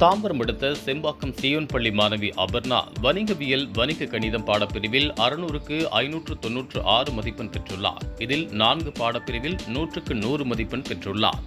தாம்பரம் அடுத்த செம்பாக்கம் சியோன் பள்ளி மாணவி அபர்ணா வணிகவியல் வணிக கணிதம் பாடப்பிரிவில் அறுநூறுக்கு ஐநூற்று தொன்னூற்று ஆறு மதிப்பெண் பெற்றுள்ளார். இதில் நான்கு பாடப்பிரிவில் நூற்றுக்கு நூறு மதிப்பெண் பெற்றுள்ளார்.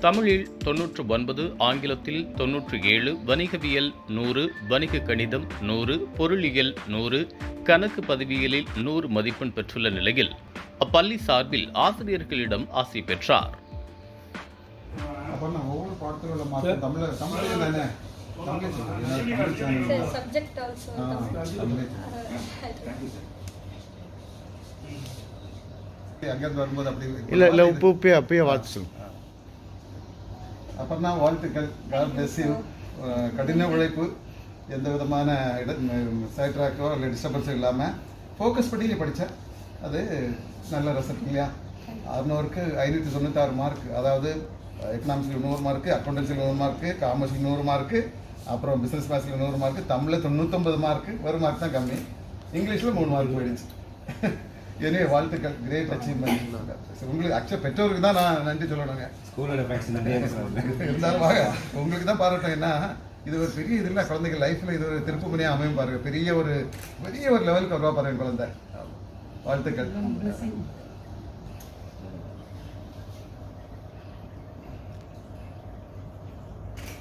தமிழில் தொன்னூற்று ஒன்பது ஆங்கிலத்தில் தொன்னூற்று ஏழு வணிகவியல் நூறு வணிக கணிதம் நூறு பொருளியல் நூறு கணக்கு பதவியலில் நூறு மதிப்பெண் பெற்றுள்ள நிலையில் அப்பள்ளி சார்பில் ஆசிரியர்களிடம் ஆசி பெற்றார். பாடத்தில் உள்ள மார்க் தமிழ் தமிழ் தானே தமிழ். சேனல் அங்கேருந்து வரும்போது அப்படி இல்லை இல்லை உப்பு உப்பே அப்பயே வாழ்த்து சொல்லுங்க. அப்புறம்னா வாழ்த்துக்கள். காட் பிளஸ் யூ கடின உழைப்பு எந்த விதமான இட சைட் ட்ராக்கோ இல்லை டிஸ்டர்பன்ஸோ இல்லாமல் ஃபோக்கஸ் பண்ணி நீ படித்த அது நல்ல ரிசல்ட் இல்லையா? அறுநூறுக்கு ஐநூற்றி தொண்ணூத்தாறு மார்க் அதாவது எக்கனாமிக்ஸில் நூறு மார்க்கு அக்கௌண்டன்சியில் நூறு மார்க்கு காமர்ஸில் நூறு மார்க்கு அப்புறம் பிஸ்னஸ் மேத்ஸில் நூறு மார்க்கு தமிழில் தொண்ணூத்தொம்பது மார்க்கு ஒரு மார்க் தான் கம்மி. இங்கிலீஷில் மூணு மார்க் போயிடுச்சு. எனவே வாழ்த்துக்கள். கிரேட் அச்சீவ்மெண்ட் உங்களுக்கு ஆக்சுவலாக பெற்றோருக்கு தான் நான் நன்றி சொல்லணுங்க. ஸ்கூலோட இருந்தாலும் வாங்க உங்களுக்கு தான் பாராட்டம். என்ன இது ஒரு பெரிய இது இல்லை குழந்தைங்க லைஃப்ல இது ஒரு திருப்பு முனையா அமையும் பாருங்க. பெரிய ஒரு பெரிய ஒரு லெவலுக்கு வருவா பாருங்க குழந்தை. வாழ்த்துக்கள்.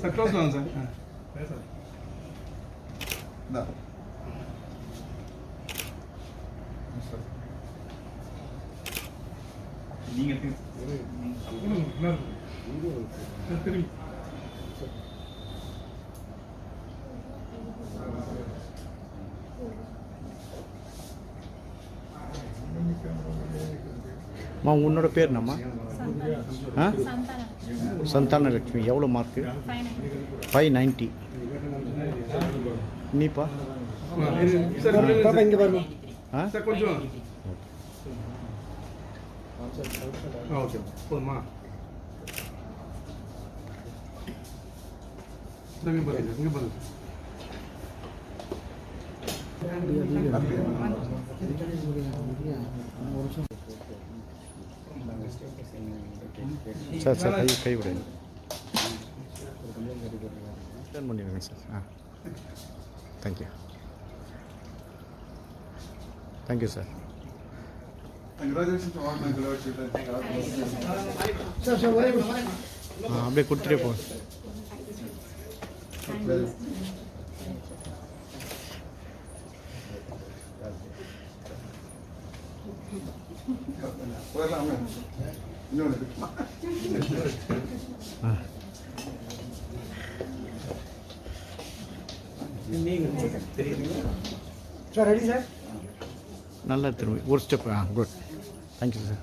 சார் க்ளோஸ் சார் நீங்க திரும்பி அம்மா உன்னோட பேர் என்னம்மா? ஆ? சந்தான லட்சுமி எவ்வளோ மார்க்கு ஃபைவ் நைன்ட்டி நீப்பா? ஆ. கொஞ்சம். ஓகே. போதுமா? சார், இங்க பாருங்க இங்க பாருங்க. சார் சார் கை கை விடுங்க ரிட்டர்ன் பண்ணிடுங்க sir ah. Thank you thank you sir Congratulations to all my beloved children. ஆ அப்படியே கொடுத்துட்டே போங்க. சார் ரெடி சார் நல்லா திரும்பி. ஒரு ஸ்டெப் ஆ குட் தேங்க்யூ சார்